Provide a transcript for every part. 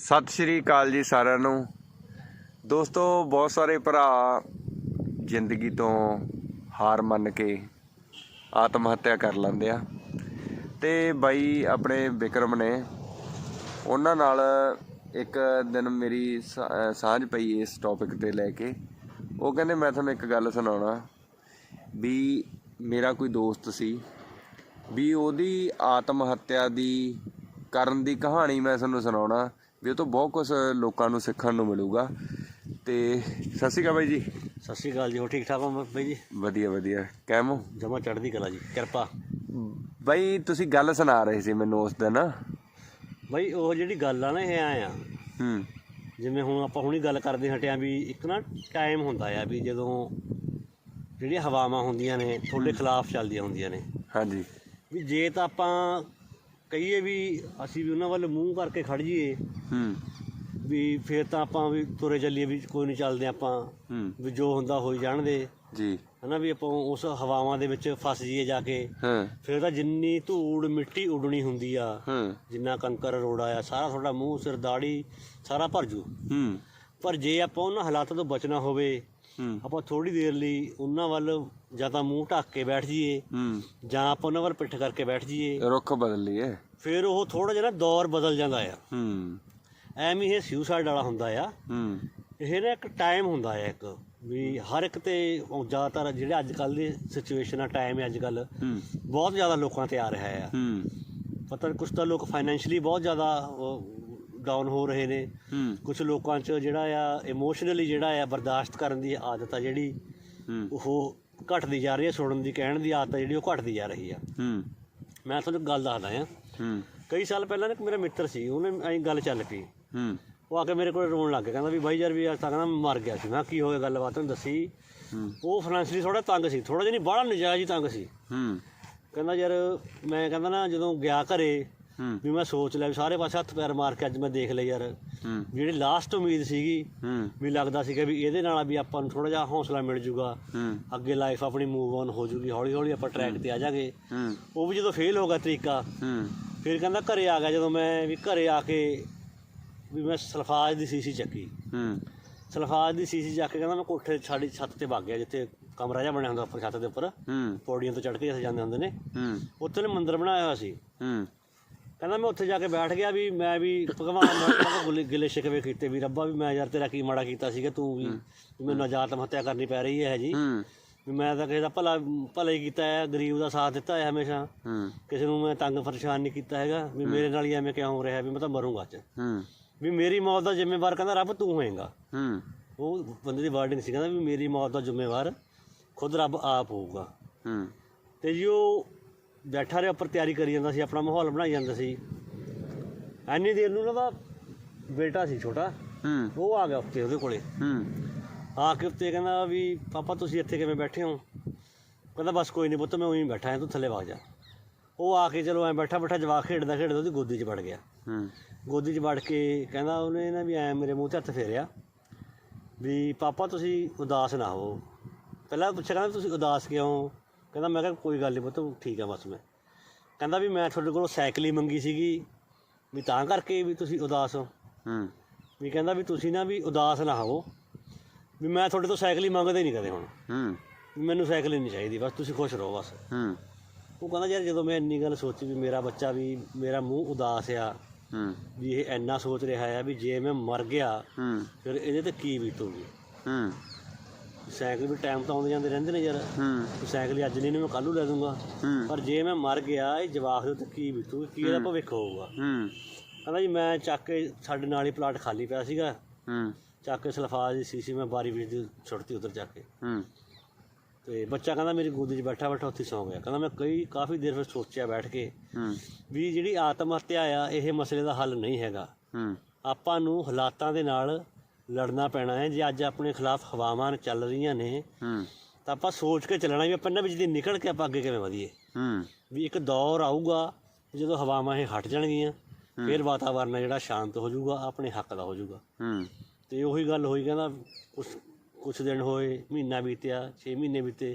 ਸਤਿ ਸ਼੍ਰੀ ਅਕਾਲ ਜੀ ਸਾਰਿਆਂ ਨੂੰ। ਦੋਸਤੋ, ਬਹੁਤ ਸਾਰੇ ਭਰਾ ਜ਼ਿੰਦਗੀ ਤੋਂ ਹਾਰ ਮੰਨ ਕੇ ਆਤਮ ਹੱਤਿਆ ਕਰ ਲੈਂਦੇ ਆ। ਤੇ ਬਾਈ ਆਪਣੇ ਵਿਕਰਮ ਨੇ ਉਹਨਾਂ ਨਾਲ ਇੱਕ ਦਿਨ ਮੇਰੀ ਸਾ- ਸਾਂਝ ਪਈ ਇਸ ਟੌਪਿਕ ਤੇ ਲੈ ਕੇ। ਉਹ ਕਹਿੰਦੇ, ਮੈਂ ਤੁਹਾਨੂੰ ਇੱਕ ਗੱਲ ਸੁਣਾਉਣਾ ਵੀ ਮੇਰਾ ਕੋਈ ਦੋਸਤ ਸੀ ਵੀ ਉਹਦੀ ਆਤਮ ਹੱਤਿਆ ਦੀ ਕਰਨ ਦੀ ਕਹਾਣੀ ਮੈਂ ਤੁਹਾਨੂੰ ਸੁਣਾਉਣਾ ਵੀ ਉਹ ਤੋਂ ਬਹੁਤ ਕੁਝ ਲੋਕਾਂ ਨੂੰ ਸਿੱਖਣ ਨੂੰ ਮਿਲੂਗਾ। ਤੇ ਸਤਿ ਸ਼੍ਰੀ ਅਕਾਲ ਬਾਈ ਜੀ। ਸਤਿ ਸ਼੍ਰੀ ਅਕਾਲ ਜੀ ਹੋ ਠੀਕ ਠਾਕ ਹੋ ਬਾਈ ਜੀ? ਵਧੀਆ ਵਧੀਆ। ਕੈਮੋ ਜਮਾ ਚੜ੍ਹਦੀ ਕਲਾ ਜੀ ਕਿਰਪਾ। ਬਾਈ ਤੁਸੀਂ ਗੱਲ ਸੁਣਾ ਰਹੇ ਸੀ ਮੈਨੂੰ ਉਸ ਦਿਨ। ਬਾਈ ਉਹ ਜਿਹੜੀ ਗੱਲ ਆ ਨਾ ਇਹ ਆਇਆ ਹੂੰ। ਜਿਵੇਂ ਹੁਣ ਆਪਾਂ ਹੁਣੀ ਗੱਲ ਕਰਦੇ ਹਟਿਆ ਵੀ ਇੱਕ ਨਾ ਟਾਈਮ ਹੁੰਦਾ ਆ ਵੀ ਜਦੋਂ ਜਿਹੜੀਆਂ ਹਵਾਵਾਂ ਹੁੰਦੀਆਂ ਨੇ ਤੁਹਾਡੇ ਖਿਲਾਫ ਚੱਲਦੀਆਂ ਹੁੰਦੀਆਂ ਨੇ। ਹਾਂਜੀ। ਵੀ ਜੇ ਤਾਂ ਆਪਾਂ ਕਹੀਏ ਵੀ ਅਸੀਂ ਵੀ ਉਹਨਾਂ ਵੱਲ ਮੂੰਹ ਕਰਕੇ ਖੜ ਜਾਈਏ। ਹੂੰ। ਵੀ ਫੇਰ ਤਾਂ ਆਪਾਂ ਵੀ ਤੁਰੇ ਚੱਲੀਏ ਵੀ ਕੋਈ ਨਹੀਂ ਚੱਲਦੇ ਆਪਾਂ। ਹੂੰ। ਵੀ ਜੋ ਹੁੰਦਾ ਹੋਈ ਜਾਣਦੇ। ਜੀ। ਹਨਾ ਵੀ ਆਪਾਂ ਉਸ ਹਵਾਵਾਂ ਦੇ ਵਿੱਚ ਫਸ ਜਾਈਏ ਜਾ ਕੇ। ਹਾਂ। ਫਿਰ ਤਾਂ ਜਿੰਨੀ ਧੂੜ ਮਿੱਟੀ ਉੱਡਣੀ ਹੁੰਦੀ ਆ। ਹਾਂ। ਜਿੰਨਾ ਕੰਕਰ ਰੋੜਾ ਆ ਸਾਰਾ ਤੁਹਾਡਾ ਮੂੰਹ ਸਿਰ ਦਾੜੀ ਸਾਰਾ ਭਰ ਜੂ ਹੂੰ। ਪਰ ਜੇ ਆਪਾਂ ਉਹਨਾਂ ਹਾਲਾਤਾਂ ਤੋਂ ਬਚਣਾ ਹੋਵੇ ਆਪਾਂ ਥੋੜੀ ਦੇਰ ਲਈ ਉਹਨਾਂ ਵੱਲ ਜਾਂ ਤਾਂ ਮੂੰਹ ਢੱਕ ਕੇ ਬੈਠ ਜਾਈਏ ਜਾਂ ਆਪਾਂ ਉਹਨਾਂ ਵੱਲ ਪਿੱਠ ਕਰਕੇ ਬੈਠ ਜਾਈਏ ਰੁੱਖ ਬਦਲ ਲਈਏ। ਫਿਰ ਉਹ ਥੋੜਾ ਜਿਹਾ ਨਾ ਦੌਰ ਬਦਲ ਜਾਂਦਾ ਆ। ਹੂੰ। ਐਵੇਂ ਇਹ ਸੁਸਾਈਡ ਵਾਲਾ ਹੁੰਦਾ ਆ। ਹੂੰ। ਇਹ ਨਾ ਇੱਕ ਟਾਈਮ ਹੁੰਦਾ ਆ ਇੱਕ ਵੀ ਹਰ ਇੱਕ ਤੇ ਜ਼ਿਆਦਾਤਰ ਜਿਹੜੇ ਅੱਜ ਕੱਲ ਦੀ ਸਿਚੁਏਸ਼ਨ ਆ ਟਾਈਮ ਹੈ ਅੱਜ ਕੱਲ ਬਹੁਤ ਜ਼ਿਆਦਾ ਲੋਕਾਂ ਤੇ ਆ ਰਿਹਾ ਆ। ਹੂੰ। ਪਤਾ ਕੁਝ ਤਾਂ ਲੋਕ ਫਾਈਨੈਂਸ਼ਲੀ ਬਹੁਤ ਜ਼ਿਆਦਾ ਡਾਊਨ ਹੋ ਰਹੇ ਨੇ। ਕੁਝ ਲੋਕਾਂ 'ਚ ਜਿਹੜਾ ਆ ਇਮੋਸ਼ਨਲੀ ਜਿਹੜਾ ਆ ਬਰਦਾਸ਼ਤ ਕਰਨ ਦੀ ਆਦਤ ਆ ਜਿਹੜੀ ਉਹ ਘਟਦੀ ਜਾ ਰਹੀ ਹੈ ਸੁਣਨ ਦੀ ਕਹਿਣ ਦੀ ਆਦਤ ਆ ਜਿਹੜੀ ਉਹ ਘਟਦੀ ਜਾ ਰਹੀ ਆ। ਮੈਂ ਤੁਹਾਨੂੰ ਗੱਲ ਦੱਸਦਾ ਆ। ਕਈ ਸਾਲ ਪਹਿਲਾਂ ਨਾ ਇੱਕ ਮੇਰਾ ਮਿੱਤਰ ਸੀ ਉਹਨੇ ਐਂ ਗੱਲ ਚੱਲ ਪਈ। ਉਹ ਆ ਕੇ ਮੇਰੇ ਕੋਲ ਰੋਣ ਲੱਗ ਗਿਆ ਕਹਿੰਦਾ ਵੀ ਬਾਈ ਯਾਰ ਵੀ ਅੱਜ ਤੱਕ ਨਾ ਮਰ ਗਿਆ ਸੀ। ਮੈਂ ਕੀ ਹੋ ਗਿਆ ਗੱਲਬਾਤ ਉਹਨੂੰ ਦੱਸੀ। ਉਹ ਫਾਈਨੈਂਸ਼ਲੀ ਥੋੜਾ ਤੰਗ ਸੀ ਥੋੜਾ ਜਿਹਾ ਨਹੀਂ ਬੜਾ ਨਜਾਇਜ਼ ਹੀ ਤੰਗ ਸੀ। ਹੂੰ। ਕਹਿੰਦਾ ਯਾਰ ਮੈਂ ਕਹਿੰਦਾ ਨਾ ਜਦੋਂ ਗਿਆ ਘਰੇ ਵੀ ਮੈਂ ਸੋਚ ਲਿਆ ਵੀ ਸਾਰੇ ਪਾਸੇ ਹੱਥ ਪੈਰ ਮਾਰ ਕੇ ਅੱਜ ਮੈਂ ਦੇਖ ਲਿਆ ਯਾਰ। ਜਿਹੜੀ ਲਾਸਟ ਉਮੀਦ ਸੀਗੀ ਵੀ ਲੱਗਦਾ ਸੀਗਾ ਵੀ ਇਹਦੇ ਨਾਲ ਵੀ ਆਪਾਂ ਨੂੰ ਥੋੜਾ ਜਿਹਾ ਹੌਸਲਾ ਮਿਲ ਜੂਗਾ। ਅੱਗੇ ਲਾਈਫ ਆਪਣੀ ਮੂਵ ਔਨ ਹੋ ਜੂਗੀ ਹੌਲੀ ਹੌਲੀ ਆਪਾਂ ਟਰੈਕ ਤੇ ਆ ਜਾਾਂਗੇ। ਉਹ ਵੀ ਜਦੋਂ ਫੇਲ ਹੋ ਗਿਆ ਤਰੀਕਾ ਫਿਰ ਕਹਿੰਦਾ ਘਰੇ ਆ ਗਿਆ ਜਦੋਂ ਮੈਂ ਵੀ ਘਰੇ ਆ ਕੇ ਵੀ ਮੈਂ ਸਲਫਾਜ ਦੀ ਸੀਸੀ ਚੱਕੀ। ਸਲਫਾਜ ਦੀ ਸੀਸੀ ਚੱਕ ਕੇ ਕਹਿੰਦਾ ਮੈਂ ਕੋਠੇ ਸਾਡੀ ਛੱਤ ਤੇ ਵਗ ਗਿਆ ਜਿੱਥੇ ਕਮਰਾ ਜਿਹਾ ਬਣਿਆ ਹੁੰਦਾ ਉੱਪਰ ਛੱਤ ਦੇ ਉੱਪਰ। ਪੌੜੀਆਂ ਤੋਂ ਚੜ੍ਹ ਕੇ ਜਾਂਦੇ ਹੁੰਦੇ ਨੇ। ਉੱਥੇ ਨੇ ਮੰਦਿਰ ਬਣਾਇਆ ਹੋਇਆ ਸੀ। ਕਹਿੰਦਾ ਮੈਂ ਉੱਥੇ ਜਾ ਕੇ ਬੈਠ ਗਿਆ ਵੀ ਮੈਂ ਵੀ ਭਗਵਾਨ ਨਾਲ ਗੁਲੇ ਗਿਲੇ ਸ਼ਿਕਵੇ ਕੀਤੇ ਵੀ ਰੱਬਾ ਵੀ ਮੈਂ ਯਾਰ ਤੇਰਾ ਕੀ ਮਾੜਾ ਕੀਤਾ ਸੀਗਾ ਤੂੰ ਵੀ ਮੈਨੂੰ ਆਜ਼ਾਦ ਹੱਤਿਆ ਕਰਨੀ ਪੈ ਰਹੀ ਹੈ ਜੀ ਹੂੰ। ਵੀ ਮੈਂ ਤਾਂ ਕਿਸੇ ਦਾ ਭਲਾ ਭਲਾ ਹੀ ਕੀਤਾ ਹੈ ਗਰੀਬ ਦਾ ਸਾਥ ਦਿੱਤਾ ਹੈ ਹਮੇਸ਼ਾ। ਹੂੰ। ਕਿਸੇ ਨੂੰ ਮੈਂ ਤੰਗ ਪਰੇਸ਼ਾਨ ਨਹੀਂ ਕੀਤਾ ਹੈਗਾ ਵੀ ਮੇਰੇ ਨਾਲ ਹੀ ਐਵੇਂ ਕਿਉਂ ਹੋ ਰਿਹਾ ਵੀ ਮੈਂ ਤਾਂ ਮਰੂੰਗਾ ਅੱਜ। ਹੂੰ। ਵੀ ਮੇਰੀ ਮੌਤ ਦਾ ਜ਼ਿੰਮੇਵਾਰ ਕਹਿੰਦਾ ਰੱਬ ਤੂੰ ਹੋਏਗਾ। ਹੂੰ। ਉਹ ਬੰਦੇ ਦੀ ਵਰਡਿੰਗ ਸੀ ਕਹਿੰਦਾ ਵੀ ਮੇਰੀ ਮੌਤ ਦਾ ਜ਼ਿੰਮੇਵਾਰ ਖੁਦ ਰੱਬ ਆਪ ਹੋਊਗਾ। ਹੂੰ। ਤੇ ਜੀ ਉਹ ਬੈਠਾ ਰਿਹਾ ਉੱਪਰ ਤਿਆਰੀ ਕਰੀ ਜਾਂਦਾ ਸੀ ਆਪਣਾ ਮਾਹੌਲ ਬਣਾਈ ਜਾਂਦਾ ਸੀ। ਐਨੀ ਦੇਰ ਨੂੰ ਉਹਦਾ ਬੇਟਾ ਸੀ ਛੋਟਾ ਹੂੰ। ਉਹ ਆ ਗਿਆ ਉੱਤੇ ਉਹਦੇ ਕੋਲੇ। ਹੂੰ। ਆ ਕੇ ਉੱਤੇ ਕਹਿੰਦਾ ਵੀ ਪਾਪਾ ਤੁਸੀਂ ਇੱਥੇ ਕਿਵੇਂ ਬੈਠੇ ਹੋ? ਕਹਿੰਦਾ ਬਸ ਕੋਈ ਨਹੀਂ ਪੁੱਤ ਮੈਂ ਉਹੀ ਬੈਠਾ ਹਾਂ ਤੂੰ ਥੱਲੇ ਵਗ ਜਾ। ਉਹ ਆ ਕੇ ਚਲੋ ਐ ਬੈਠਾ ਬੈਠਾ ਜਵਾਕ ਖੇਡਦਾ ਖੇਡਦਾ ਉਹਦੀ ਗੋਦੀ 'ਚ ਵੜ ਗਿਆ। ਹੂੰ। ਗੋਦੀ 'ਚ ਵੜ ਕੇ ਕਹਿੰਦਾ ਉਹਨੇ ਨਾ ਵੀ ਐ ਮੇਰੇ ਮੂੰਹ ਤੇ ਹੱਥ ਫੇਰਿਆ ਵੀ ਪਾਪਾ ਤੁਸੀਂ ਉਦਾਸ ਨਾ ਹੋ। ਪਹਿਲਾਂ ਪੁੱਛਿਆ ਕਹਿੰਦਾ ਤੁਸੀਂ ਉਦਾਸ ਕਿਉਂ? ਕਹਿੰਦਾ ਮੈਂ ਕਿਹਾ ਕੋਈ ਗੱਲ ਨਹੀਂ ਪੁੱਤ ਠੀਕ ਆ ਬਸ ਮੈਂ। ਕਹਿੰਦਾ ਵੀ ਮੈਂ ਤੁਹਾਡੇ ਕੋਲੋਂ ਸਾਈਕਲ ਹੀ ਮੰਗੀ ਸੀਗੀ ਵੀ ਤਾਂ ਕਰਕੇ ਵੀ ਤੁਸੀਂ ਉਦਾਸ ਹੋ। ਹੂੰ। ਵੀ ਕਹਿੰਦਾ ਵੀ ਤੁਸੀਂ ਨਾ ਵੀ ਉਦਾਸ ਨਾ ਹੋਵੋ ਵੀ ਮੈਂ ਤੁਹਾਡੇ ਤੋਂ ਸਾਈਕਲ ਹੀ ਮੰਗਦੇ ਨਹੀਂ ਕਦੇ ਹੁਣ। ਹੂੰ। ਵੀ ਮੈਨੂੰ ਸਾਈਕਲ ਹੀ ਨਹੀਂ ਚਾਹੀਦੀ ਬਸ ਤੁਸੀਂ ਖੁਸ਼ ਰਹੋ ਬਸ। ਹੂੰ। ਉਹ ਕਹਿੰਦਾ ਯਾਰ ਜਦੋਂ ਮੈਂ ਇੰਨੀ ਗੱਲ ਸੋਚੀ ਵੀ ਮੇਰਾ ਬੱਚਾ ਵੀ ਮੇਰਾ ਮੂੰਹ ਉਦਾਸ ਆ ਹੂੰ। ਵੀ ਇਹ ਇੰਨਾ ਸੋਚ ਰਿਹਾ ਆ ਵੀ ਜੇ ਮੈਂ ਮਰ ਗਿਆ ਹੂੰ। ਫਿਰ ਇਹਦੇ ਤੇ ਕੀ ਬੀਤੂਗੀ? ਹੂੰ। ਸਾਈਕਲ ਵੀ ਟਾਈਮ ਤਾਂ ਆਉਂਦੇ ਜਾਂਦੇ ਰਹਿੰਦੇ ਨੇ ਯਾਰ। ਹੂੰ। ਸਾਈਕਲ ਅੱਜ ਨਹੀਂ ਮੈਂ ਕੱਲ੍ਹ ਨੂੰ ਲੈ ਦੂੰਗਾ ਹੂੰ। ਪਰ ਜੇ ਮੈਂ ਮਰ ਗਿਆ ਇਹ ਜਵਾਕ ਦੇ ਉੱਤੇ ਕੀ ਬੀਤੂਗੀ ਕੀ ਇਹਦਾ ਭਵਿੱਖ ਹੋਊਗਾ? ਹੂੰ। ਕਹਿੰਦਾ ਜੀ ਮੈਂ ਚੱਕ ਕੇ ਸਾਡੇ ਨਾਲ ਹੀ ਪਲਾਟ ਖਾਲੀ ਪਿਆ ਸੀਗਾ। ਹੂੰ। ਚੱਕ ਕੇ ਸਲਫਾਜ਼ ਦੀ ਸੀਸੀ ਮੈਂ ਬਾਰੀ ਵਿੱਚ ਦੀ ਛੁੱਟਤੀ ਉਧਰ ਜਾ ਕੇ। ਹੂੰ। ਤੇ ਬੱਚਾ ਕਹਿੰਦਾ ਮੇਰੀ ਗੋਦੀ 'ਚ ਬੈਠਾ ਬੈਠਾ ਉੱਥੇ ਸੌਂ ਗਿਆ। ਕਹਿੰਦਾ ਮੈਂ ਕਈ ਕਾਫੀ ਦੇਰ ਫਿਰ ਸੋਚਿਆ ਬੈਠ ਕੇ ਹੂੰ। ਵੀ ਜਿਹੜੀ ਆਤਮ ਹੱਤਿਆ ਆ ਇਹ ਮਸਲੇ ਦਾ ਹੱਲ ਨਹੀਂ ਹੈਗਾ। ਹੂੰ। ਆਪਾਂ ਨੂੰ ਹਾਲਾਤਾਂ ਦੇ ਨਾਲ ਲੜਨਾ ਪੈਣਾ ਹੈ। ਜੇ ਅੱਜ ਆਪਣੇ ਖਿਲਾਫ ਹਵਾਵਾਂ ਚੱਲ ਰਹੀਆਂ ਨੇ ਹੂੰ। ਤਾਂ ਆਪਾਂ ਸੋਚ ਕੇ ਚੱਲਣਾ ਵੀ ਆਪਾਂ ਇਹਨਾਂ ਵਿੱਚ ਦੀ ਨਿਕਲ ਕੇ ਆਪਾਂ ਅੱਗੇ ਕਿਵੇਂ ਵਧੀਏ। ਹੂੰ। ਵੀ ਇੱਕ ਦੌਰ ਆਊਗਾ ਜਦੋਂ ਹਵਾਵਾਂ ਇਹ ਹਟ ਜਾਣਗੀਆਂ ਫਿਰ ਵਾਤਾਵਰਨ ਜਿਹੜਾ ਸ਼ਾਂਤ ਹੋ ਜਾਊਗਾ ਆਪਣੇ ਹੱਕ ਦਾ ਹੋ ਜਾਊਗਾ। ਹੂੰ। ਤੇ ਉਹੀ ਗੱਲ ਹੋਈ ਕਹਿੰਦਾ ਕੁਛ ਕੁਛ ਦਿਨ ਹੋਏ ਮਹੀਨਾ ਬੀਤਿਆ 6 ਮਹੀਨੇ ਬੀਤੇ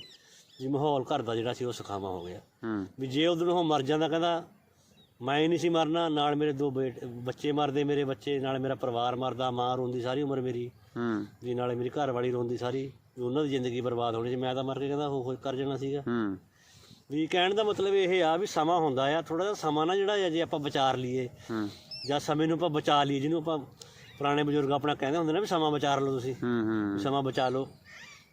ਜੀ ਮਾਹੌਲ ਘਰ ਦਾ ਜਿਹੜਾ ਸੀ ਉਹ ਸੁਖਾਵਾਂ ਹੋ ਗਿਆ। ਹੂੰ। ਵੀ ਜੇ ਉਦੋਂ ਉਹ ਮਰ ਜਾਂਦਾ ਕਹਿੰਦਾ ਮੈਂ ਹੀ ਨਹੀਂ ਸੀ ਮਰਨਾ ਨਾਲ ਮੇਰੇ ਦੋ ਬੇਟ ਬੱਚੇ ਮਰਦੇ ਮੇਰੇ ਬੱਚੇ ਨਾਲ ਮੇਰਾ ਪਰਿਵਾਰ ਮਰਦਾ ਮਾਂ ਰੋਂਦੀ ਸਾਰੀ ਉਮਰ ਮੇਰੀ। ਹੂੰ। ਜੀ ਨਾਲੇ ਮੇਰੀ ਘਰ ਵਾਲੀ ਰੋਂਦੀ ਸਾਰੀ ਵੀ ਉਹਨਾਂ ਦੀ ਜ਼ਿੰਦਗੀ ਬਰਬਾਦ ਹੋਣੀ ਸੀ ਮੈਂ ਤਾਂ ਮਰ ਕੇ ਕਹਿੰਦਾ ਉਹ ਕਰ ਜਾਣਾ ਸੀਗਾ। ਹੂੰ। ਵੀ ਕਹਿਣ ਦਾ ਮਤਲਬ ਇਹ ਆ ਵੀ ਸਮਾਂ ਹੁੰਦਾ ਆ ਥੋੜਾ ਜਿਹਾ ਸਮਾਂ ਨਾ ਜਿਹੜਾ ਜੇ ਆਪਾਂ ਵਿਚਾਰ ਲਈਏ। ਹੂੰ। ਜਾਂ ਸਮੇਂ ਨੂੰ ਆਪਾਂ ਬਚਾ ਲਈਏ ਜਿਹਨੂੰ ਆਪਾਂ ਪੁਰਾਣੇ ਬਜ਼ੁਰਗ ਆਪਣਾ ਕਹਿੰਦੇ ਹੁੰਦੇ ਨੇ ਵੀ ਸਮਾਂ ਵਿਚਾਰ ਲਓ ਤੁਸੀਂ। ਹੂੰ ਹੂੰ। ਸਮਾਂ ਬਚਾ ਲਓ।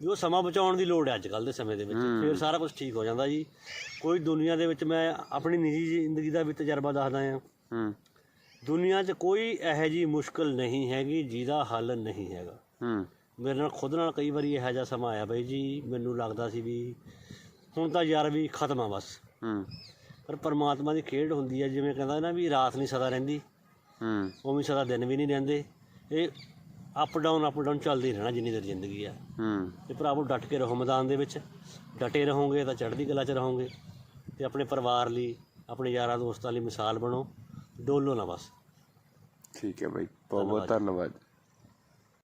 ਵੀ ਉਹ ਸਮਾਂ ਬਚਾਉਣ ਦੀ ਲੋੜ ਹੈ ਅੱਜ ਕੱਲ ਦੇ ਸਮੇਂ ਦੇ ਵਿੱਚ। ਫਿਰ ਸਾਰਾ ਕੁਝ ਠੀਕ ਹੋ ਜਾਂਦਾ ਜੀ। ਕੋਈ ਦੁਨੀਆ ਦੇ ਵਿੱਚ ਮੈਂ ਆਪਣੀ ਨਿੱਜੀ ਜ਼ਿੰਦਗੀ ਦਾ ਵੀ ਤਜਰਬਾ ਦੱਸਦਾ ਆ ਹੂੰ। ਦੁਨੀਆ 'ਚ ਕੋਈ ਇਹੋ ਜੀ ਮੁਸ਼ਕਲ ਨਹੀਂ ਹੈਗੀ ਜਿਹਦਾ ਹੱਲ ਨਹੀਂ ਹੈਗਾ। ਹੂੰ। ਮੇਰੇ ਨਾਲ ਖੁਦ ਨਾਲ ਕਈ ਵਾਰੀ ਇਹੋ ਜਿਹਾ ਸਮਾਂ ਆਇਆ ਬਈ ਜੀ ਮੈਨੂੰ ਲੱਗਦਾ ਸੀ ਵੀ ਹੁਣ ਤਾਂ ਯਾਰ ਵੀ ਖਤਮ ਆ ਬਸ। ਹੂੰ। ਪਰ ਪਰਮਾਤਮਾ ਦੀ ਖੇਡ ਹੁੰਦੀ ਹੈ ਜਿਵੇਂ ਕਹਿੰਦਾ ਨਾ ਵੀ ਰਾਤ ਨਹੀਂ ਸਦਾ ਰਹਿੰਦੀ। ਹੂੰ। ਉਵੇਂ ਸਦਾ ਦਿਨ ਵੀ ਨਹੀਂ ਰਹਿੰਦੇ। ਇਹ ਅਪ ਡਾਊਨ ਅਪ ਡਾਊਨ ਚੱਲਦੀ ਰਹਿਣਾ ਜਿੰਨੀ ਦੇਰ ਜ਼ਿੰਦਗੀ ਆ। ਹੂੰ। ਤੇ ਭਰਾਵੋ ਡਟ ਕੇ ਰਹੋ ਮੈਦਾਨ ਦੇ ਵਿੱਚ। ਡਟੇ ਰਹੋਗੇ ਤਾਂ ਚੜ੍ਹਦੀ ਕਲਾ 'ਚ ਰਹੋਗੇ। ਤੇ ਆਪਣੇ ਪਰਿਵਾਰ ਲਈ ਆਪਣੇ ਯਾਰਾਂ ਦੋਸਤਾਂ ਲਈ ਮਿਸਾਲ ਬਣੋ। ਡੋਲੋ ਨਾ ਬਸ। ਠੀਕ ਹੈ ਬਾਈ। ਬਹੁਤ ਬਹੁਤ ਧੰਨਵਾਦ।